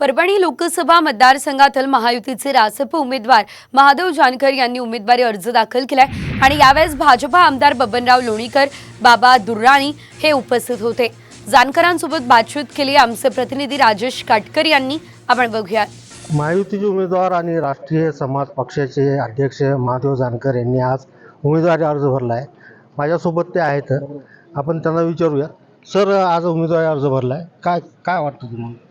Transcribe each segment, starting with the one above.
परभणी लोकसभा मतदारसंघातील महायुतीचे रासप उमेदवार महादेव जानकर यांनी उमेदवारी अर्ज दाखल केलाय. आणि यावेळेस भाजपा आमदार बबनराव लोणीकर बाबा दुर्राणी हे उपस्थित होते. जानकरांसोबत बातचीत केली आमचे प्रतिनिधी राजेश काटकर यांनी. आपण बघूया. महायुतीचे उमेदवार आणि राष्ट्रीय समाज पक्षाचे अध्यक्ष महादेव जानकर यांनी आज उमेदवारी अर्ज भरला आहे माझ्यासोबत ते आहेत. आपण त्यांना विचारूया. सर आज उमेदवारी अर्ज भरला आहे काय काय वाटतं तुम्हाला?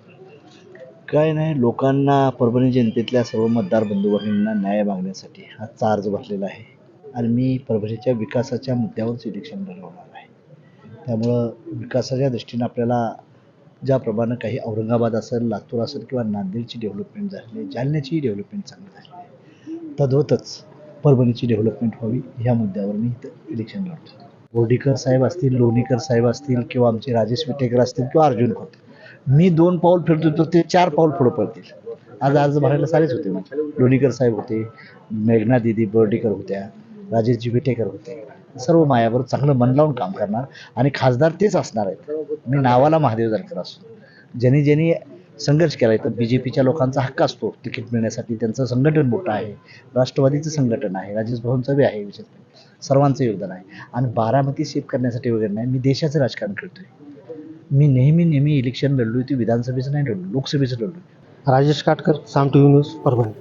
काय नाही लोकांना परभणी जनतेतल्या सर्व मतदार बंधूभगिनींना न्याय मागण्यासाठी हा अर्ज भरलेला आहे. आणि मी परभणीच्या विकासाच्या मुद्द्यावरच इलेक्शन लढवणार आहे. त्यामुळं विकासाच्या दृष्टीनं आपल्याला ज्याप्रमाणे काही औरंगाबाद असेल लातूर असेल किंवा नांदेडची डेव्हलपमेंट झाली आहे जालन्याचीही डेव्हलपमेंट चांगली झाली आहे. तद्वतच परभणीची डेव्हलपमेंट व्हावी ह्या मुद्द्यावर मी इथं इलेक्शन लढतो बोर्डीकर साहेब असतील लोणीकर साहेब असतील किंवा आमचे राजेश विटेकर असतील किंवा अर्जुन होतील मी दोन पाऊल फिरतो तर ते चार पाऊल पुढे पडतील. आज अर्ज भरायला सारेच होते. म्हणजे लोणीकर साहेब होते मेघना दिदी बोर्डीकर होत्या राजेशजी विटेकर होते. सर्व मायावर चांगलं मन लावून काम करणार आणि खासदार तेच असणार आहेत. मी नावाला महादेव जानकर असतो. ज्यांनी ज्यांनी संघर्ष केला आहे तर बी जे पीच्या लोकांचा हक्क असतो तिकीट मिळण्यासाठी. त्यांचं संघटन मोठं आहे. राष्ट्रवादीचं संघटन आहे. राजेश भवनचं बी आहे विशेष सर्वांचं योगदान आहे. आणि बारामती शेत करण्यासाठी वगैरे नाही मी देशाचं राजकारण करतोय. मी नेहमी नेहमी इलेक्शन लढलो ती विधानसभेचं नाही लढलो लोकसभेचं लढलो Rajesh Katkar Saam T V news Parbhani.